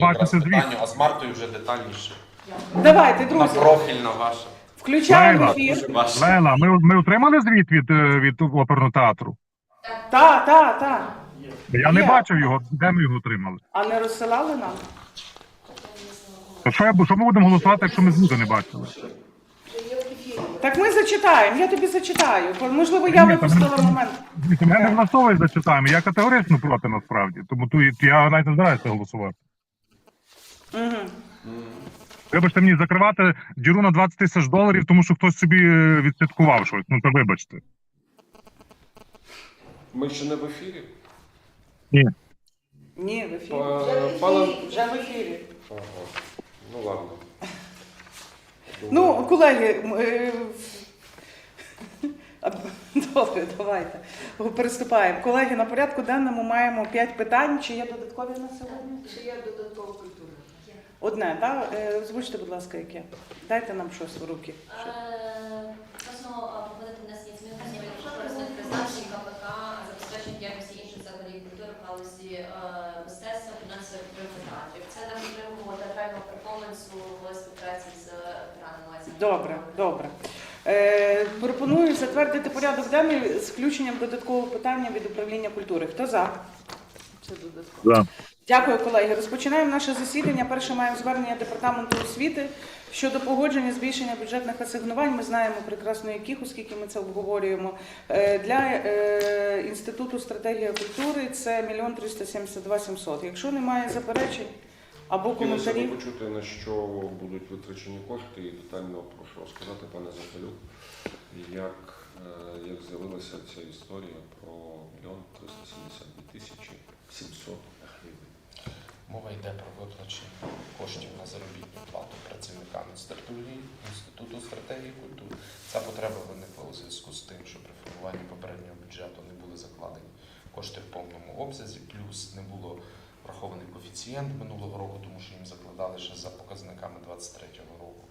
Бачите якраз питанню, а з Мартою вже детальніше. Давайте, На друзі, профільна ваша. включаємо Лейла. ефір. Лейла, ми, ми отримали звіт від, е, від оперного театру? Так, так, так. Я не Є. бачив його. Де ми його отримали? А не розсилали нам? То що, я, що ми будемо голосувати, якщо ми звіту не бачили? Так ми зачитаємо, я тобі зачитаю. Можливо, я Ні, випустила момент. Мене не влаштовує зачитаємо. Я категорично проти насправді. Тому тут я навіть не збираюся голосувати. Угу. Вибачте мені закривати діру на 20 тисяч доларів, тому що хтось собі е, відсвяткував щось. Ну то вибачте. Ми ще не в ефірі. Ні. Ні, в ефірі. Па- Пане... Вже в ефірі. Ага. Ну ладно. Ну, колеги, м, е, а, добре, давайте. Переступаємо. Колеги, на порядку денному маємо 5 питань. Чи є додаткові на сьогодні? Чи є додаткова культура? Одне, так? Е, Озвучте, будь ласка, яке. Дайте нам щось в руки. Е, Просимо проводити внесення змін корисних призначень КПК, забезпечення діяльності інших закладів культури в галузі е, мистецтва, фінансової підтримки театрів. Це на підтримку театрального перформансу в співпраці з ветеранами. Добре, добре. Е, пропоную затвердити порядок денний з включенням додаткового питання від управління культури. Хто за? Це додатково. Дякую, колеги. Розпочинаємо наше засідання. Перше маємо звернення департаменту освіти щодо погодження збільшення бюджетних асигнувань. Ми знаємо прекрасно яких, оскільки ми це обговорюємо. Е, Для е, інституту стратегія культури це 1 372 700. Якщо немає заперечень або коментарів. почути, на що будуть витрачені кошти, і детально прошу розказати, пане Захалюк, як, е, як з'явилася ця історія про 1 372 тисячі 700 гривень. Мова йде про виплачення коштів на заробітну плату працівникам інституту, стратегії культури. Ця потреба виникла у зв'язку з тим, що при формуванні попереднього бюджету не були закладені кошти в повному обсязі, плюс не було врахований коефіцієнт минулого року, тому що їм закладали ще за показниками 23-го року.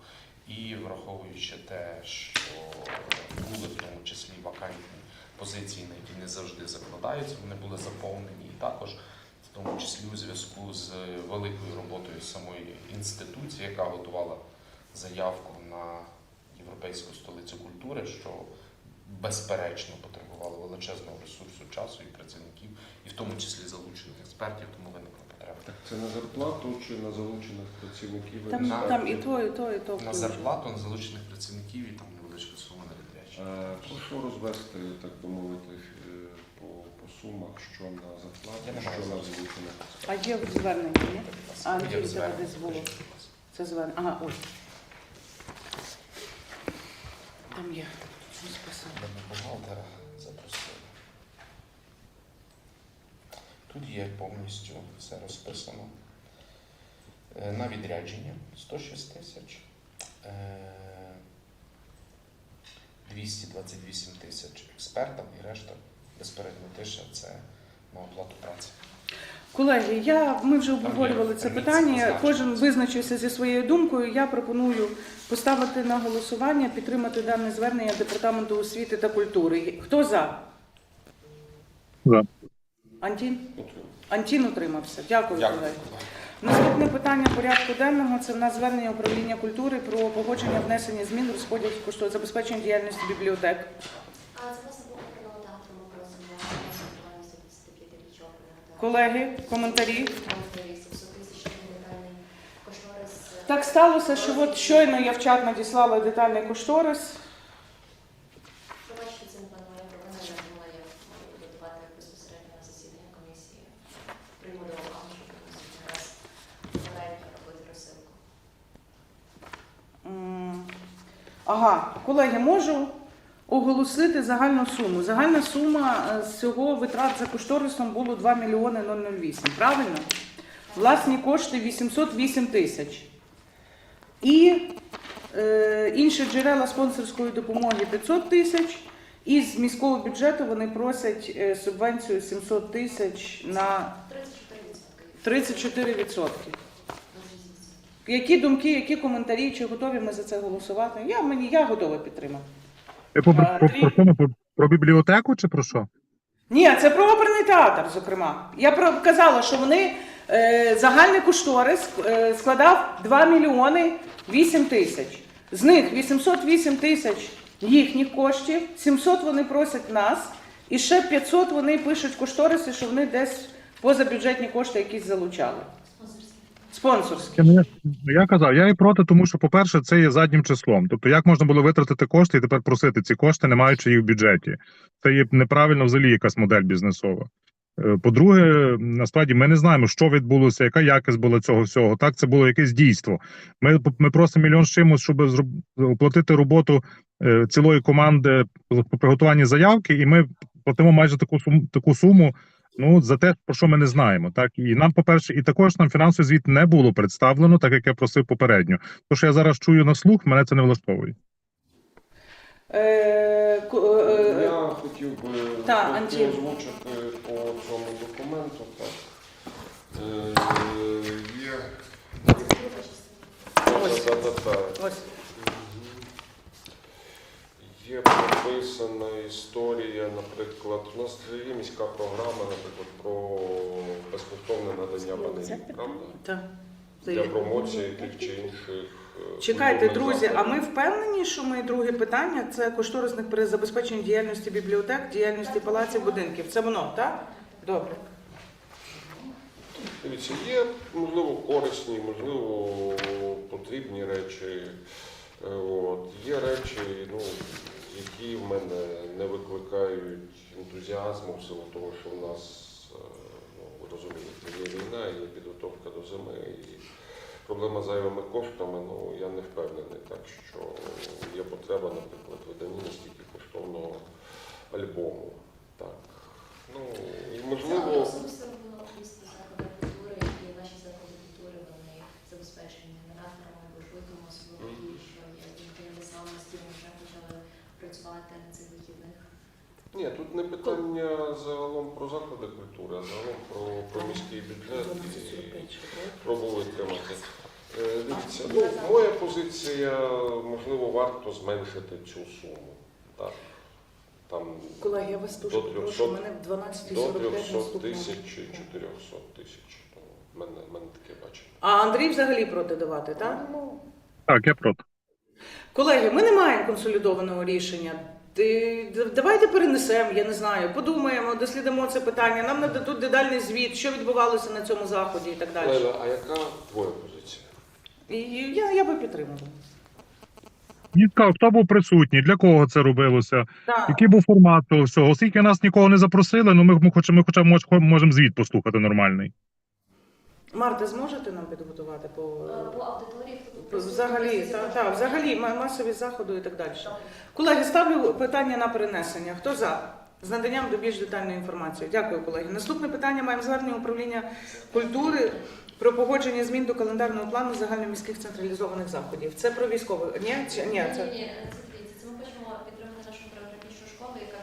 І враховуючи те, що були в тому числі вакантні позиції, на які не завжди закладаються, вони були заповнені і також тому числі у зв'язку з великою роботою самої інституції, яка готувала заявку на Європейську столицю культури, що безперечно потребувало величезного ресурсу часу і працівників, і в тому числі залучених експертів, тому виникла потреба. Це на зарплату чи на залучених працівників? Там, На- там і то, і то, і то. На зарплату на залучених працівників і там невеличка сума на відрядження. Е, Прошу розвести, так би мовити, сумах, що на маю що на зараз. А є в зверненні, ні? А, Андрій, у десь було. Це звернення. Ага, ось. Там є. Щось писав. Мене бухгалтера запросили. Тут є повністю все розписано. Е, На відрядження 106 тисяч. Е, 228 тисяч експертам і решта безпередньо тиша це на оплату праці. Колеги, я, ми вже обговорювали це питання. Кожен визначився зі своєю думкою. Я пропоную поставити на голосування, підтримати дане звернення Департаменту освіти та культури. Хто за? За. Антін? Антін утримався. Дякую, Дякую. колеги. Наступне питання порядку денного це в нас звернення управління культури про погодження внесення змін розподіл коштів забезпечення діяльності бібліотек. Колеги, коментарі. 700 тисяч детальний кошторис. Так сталося, що от щойно я в чат надіслала детальний кошторис. Ага, колеги, можу оголосити загальну суму. Загальна сума е, з цього витрат за кошторисом було 2 мільйони 008, правильно? Власні кошти 808 тисяч. І е, інші джерела спонсорської допомоги 500 тисяч. І з міського бюджету вони просять е, субвенцію 700 тисяч на 34%. 34%. Які думки, які коментарі, чи готові ми за це голосувати? Я мені я готова підтримати. По, про, що ми, про, про бібліотеку чи про що? Ні, це про оперний театр, зокрема. Я про казала, що вони Е, Загальний кошторис е, складав 2 мільйони 8 тисяч. З них 808 тисяч їхніх коштів, 700 вони просять нас, і ще 500 вони пишуть кошториси, що вони десь позабюджетні кошти якісь залучали. Спонсорські. Я, казав, я і проти, тому що, по-перше, це є заднім числом. Тобто, як можна було витратити кошти і тепер просити ці кошти, не маючи їх в бюджеті. Це є неправильно взагалі якась модель бізнесова. Е, По-друге, насправді ми не знаємо, що відбулося, яка якість була цього всього. Так, це було якесь дійство. Ми, ми просимо мільйон чимось, щоб оплатити роботу е, цілої команди по приготуванні заявки, і ми платимо майже таку суму, таку суму. Ну, за те, про що ми не знаємо, так і нам, по-перше, і також нам фінансовий звіт не було представлено, так як я просив попередньо. То, що я зараз чую на слух, мене це не влаштовує. Е, ку- е, Я хотів би Та, трохи озвучити по цьому документу. Так. Е, Є Ось. Та-та-та-та. Ось. Є прописана історія, наприклад, у нас є міська програма, наприклад, про безкоштовне надання панелі, правда? Так. Для промоції тих чи інших. е, Чекайте, друзі, а ми впевнені, що ми друге питання це кошторисник при забезпеченні діяльності бібліотек, діяльності палаців, будинків. Це воно, так? Добре. Дивіться, є можливо корисні, можливо потрібні речі. Е, От. Є речі, ну, які в мене не викликають ентузіазму в силу того, що в нас, е, ну, ви розумієте, є війна, є підготовка до зими. І проблема з зайвими коштами, ну я не впевнений, так що є потреба, наприклад, видання настільки коштовного альбому. Так. Ну, і можливо. особисто робила місто заклади культури, і наші заклади культури вони забезпечені генераторами, буржуйками, особливо ті, що є тими самими стіни вже почали працювати на цих вихідних. Ні, тут не питання загалом про заклади культури, а загалом про, про міський бюджет і пробували тримати. Е, Дивіться, ну, моя позиція, можливо, варто зменшити цю суму. Так. Там Колеги, я вас дуже До попрошу, 300 мене в до 300 тисяч чи 400 тисяч. Ну, в мене, в мене таке бачення. А Андрій взагалі проти давати, так? Так, я проти. Колеги, ми не маємо консолідованого рішення. Давайте перенесемо, я не знаю, подумаємо, дослідимо це питання. Нам нададуть детальний звіт, що відбувалося на цьому заході і так далі. Леля, а яка твоя позиція? І я, я би підтримала. Мені хто був присутній, для кого це робилося, Так. який був формат того всього. Оскільки нас нікого не запросили, ну ми, ми хочемо, ми хоча б можемо звіт послухати нормальний. Марта, зможете нам підготувати по Е, По аудиторії хто взагалі, та, та, взагалі масові заходи і так далі. Колеги, ставлю питання на перенесення. Хто за? З наданням до більш детальної інформації. Дякую, колеги. Наступне питання маємо звернення управління культури про погодження змін до календарного плану загальноміських централізованих заходів. Це про військових. Ні, Чи- ні, це Ні, ні, це ми хочемо підтримати нашу хореографічну школу, яка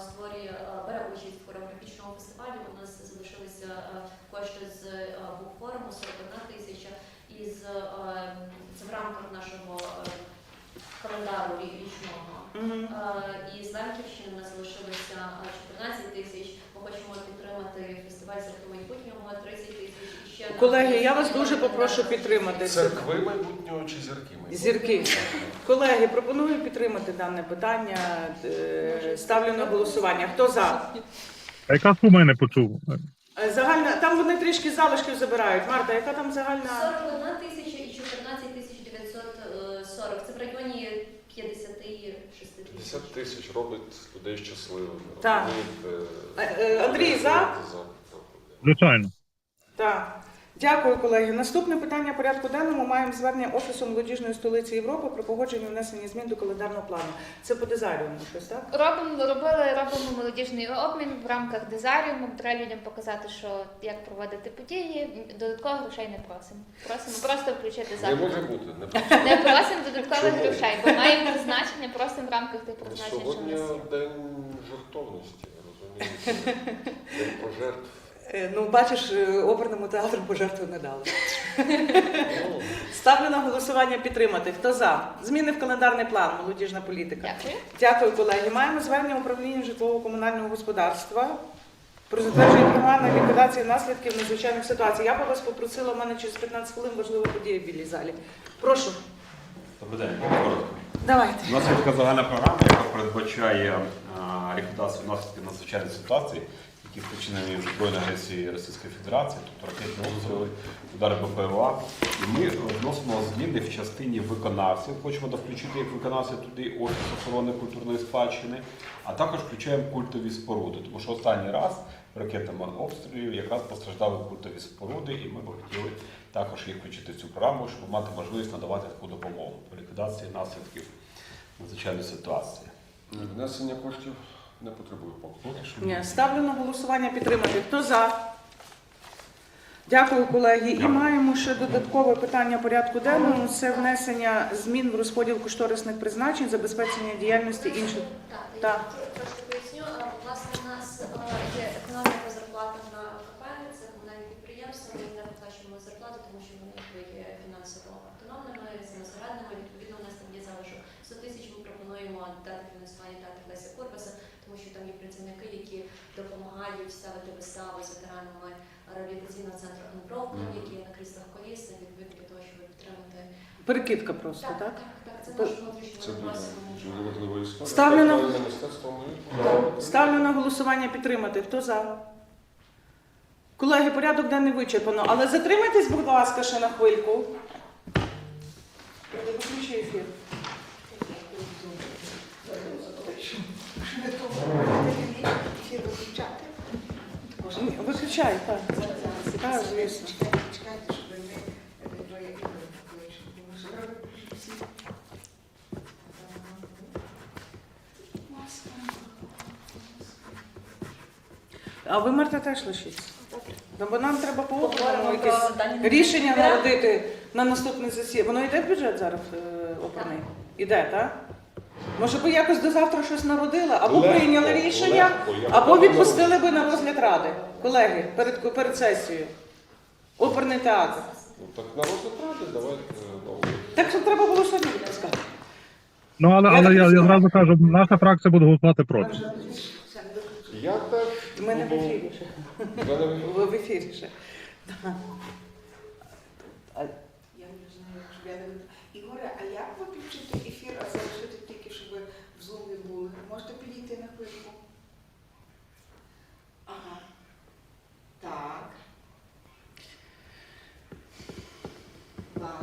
створює, бере участь в хореографічному фестивалі. У нас залишилися кошти з а, букфоруму 41 тисяча. І з це в рамках нашого календару річного. Мгм. А, І з Лемківщини у нас залишилося 14 тисяч. Ми хочемо підтримати фестиваль «Серед майбутнього 30 тисяч. І ще Колеги, я вас дуже попрошу підтримати це. Церкви майбутнього чи зірки майбутнього? Зірки. Колеги, пропоную підтримати дане питання. Е, Ставлю на голосування. Хто за? А яка сума я не почув? Е, Загальна там вони трішки залишків забирають. Марта, яка там загальна? 41 тисяча і 14 тисяч 940. Це в районі 56 тисяч. 50 тисяч робить людей щасливими. Так. Робить, Е, е, Андрій, за? Звичайно. Так. Дякую, колеги. Наступне питання порядку денному маємо звернення Офісу молодіжної столиці Європи про погодження внесення змін до календарного плану. Це по дизайну щось, так? Робимо, робили, робимо молодіжний обмін в рамках дизаріуму. Треба людям показати, що як проводити події. Додаткових грошей не просимо. Просимо просто включити Не може бути. Не може. Не просимо додаткових Чому? грошей, бо маємо призначення, просимо в рамках тих призначень, що в Сьогодні нас є. день жертовності, розумієте? День пожертв. Е, Ну, бачиш, е, оперному театру пожертву не дали. Ставлю на голосування підтримати. Хто за? Зміни в календарний план, молодіжна політика. Дякую. Дякую, колеги. Маємо звернення управління житлово-комунального господарства. Про затвердження програми ліквідації наслідків надзвичайних ситуацій. Я б вас попросила, в мене через 15 хвилин важлива подія в білій залі. Прошу, Добрий день, коротко. давайте. У нас є така загальна програма, яка передбачає ліквідацію наслідків надзвичайних ситуацій, які спричинені збройної агресії Російської Федерації, тобто ракетні обстріли, удари БПЛА. І ми вносимо зміни в частині виконавців. Хочемо включити як виконавців туди Офіс охорони культурної спадщини, а також включаємо культові споруди, тому що останній раз ракетами обстрілів якраз постраждали культові споруди, і ми б хотіли також їх включити в цю програму, щоб мати можливість надавати таку допомогу по ліквідації наслідків надзвичайної ситуації. Внесення коштів не потребує поки. Ні, ставлю на голосування підтримати. Хто за? Дякую, колеги. І маємо ще додаткове питання порядку денному. Це внесення змін в розподіл кошторисних призначень, забезпечення діяльності інших. Так, Так. я трошки поясню. Власне, у нас є економія по зарплатах на КП, це комунальні підприємства, ми не виплачуємо зарплату, тому що вони є фінансово автономними, самозарадними. Відповідно, у нас там є залишок 100 тисяч. Ми пропонуємо дати фінансування дати Леся Корпуса, тому що там є працівники, які допомагають ставити вистави з ветеранами реабілітаційного центру Анброукен, які є на кріслах коліс, відповідно для того, щоб підтримати. Перекидка просто, Так, так? так, так, це наш внутрішній Це дуже, важлива історія. Ставлю на- Ставлю голосування підтримати. Хто за? Колеги, порядок денний вичерпано. Але затримайтесь, будь ласка, ще на хвильку. Виключи ефір. Ні, Виключай, так. Так, звісно. А ви Марта теж лишіться. Ну, бо нам треба по окремому якесь рішення народити на наступне засідання. Воно йде в бюджет зараз е, оперний? Іде, так? Може би якось до завтра щось народили, або Легко, прийняли рішення, легко. Або відпустили би на розгляд ради. Колеги, перед, перед сесією. Оперний театр. Ну, так на розгляд ради, давайте. ну, Так що треба було сьогодні відпускати. Ну але, але я, я зразу кажу, наша фракція буде голосувати проти. Я теж. Ми не в буду- ефірі ще. Ви в в ефірі ще. А Я не знаю, щоб я не Ігоре, а як виключити ефір, а залишити тільки, щоб ви в зумі були? Можете підійти на хвильку? Ага. Так.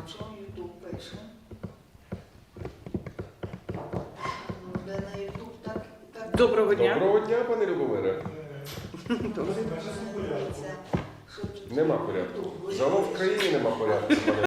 Бачу, Ютуб пише. Де на Ютуб так, так. Доброго дня. Доброго дня, пане Любомире. Це, що Нема порядку. Загалом в країні нема порядку. пане